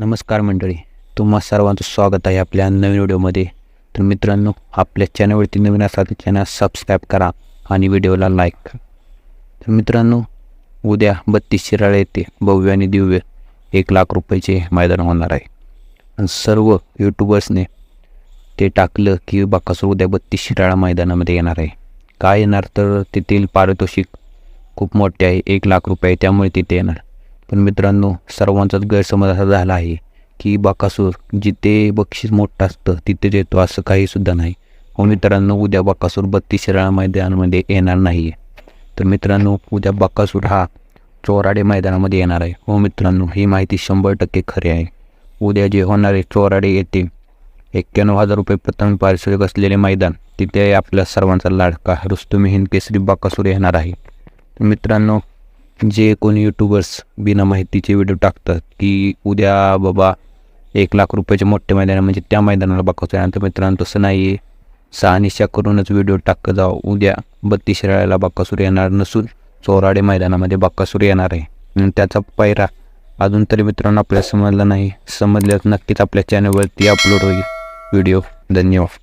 नमस्कार मंडळी तुम्हा सर्वांचं स्वागत आहे आपल्या नवीन व्हिडिओमध्ये. तर मित्रांनो आपल्या चॅनलवरती नवीन असाल तर चॅनल सबस्क्राईब करा आणि व्हिडिओला लाईक करा. तर मित्रांनो उद्या बत्तीस शिराळे येथे भव्य आणि दिव्य एक लाख रुपयाचे मैदान होणार आहे. आणि सर्व यूट्यूबर्सने ते टाकलं की बाकासूर उद्या बत्तीस शिराळा मैदानामध्ये येणार आहे. काय येणार तर तेथील पारितोषिक खूप मोठे आहे एक लाख रुपये त्यामुळे तिथे येणार. पण मित्रांनो सर्वांचाच गैरसमज असा झाला आहे की बाकासूर जिथे बक्षीस मोठं असतं तिथेच येतो असं काहीसुद्धा नाही. हो मित्रांनो उद्या बाकासूर बत्तीस शिराळा मैदानामध्ये येणार नाही आहे तर मित्रांनो उद्या बाकासूर हा चोराडे मैदानामध्ये येणार आहे. हो मित्रांनो ही माहिती शंभर टक्के खरी आहे. उद्या जे होणारे चोराडे येते एक्क्याण्णव हजार रुपये प्रथम पारितोषिक असलेले मैदान तिथे आपल्या सर्वांचा लाडका रुस्तुमी केसरी बाकासूर येणार आहे. तर मित्रांनो जे कोणी यूट्यूबर्स बिना माहितीचे व्हिडिओ टाकतात की उद्या बाबा एक लाख रुपयाचे मोठे मैदान आहे, म्हणजे त्या मैदानाला बकासूर आहे आणि मित्रांनो तसं नाही आहे सहा करूनच व्हिडिओ टाकत जाव उद्या बत्तीस राळ्याला बकासूर येणार नसून चोराडे मैदानामध्ये बकासूर येणार आहे. आणि त्याचा पायरा अजून तरी मित्रांनो आपल्याला समजला नाही. समजल्यास नक्कीच आपल्या चॅनलवरती अपलोड होईल. व्हिडिओ धन्यवाद.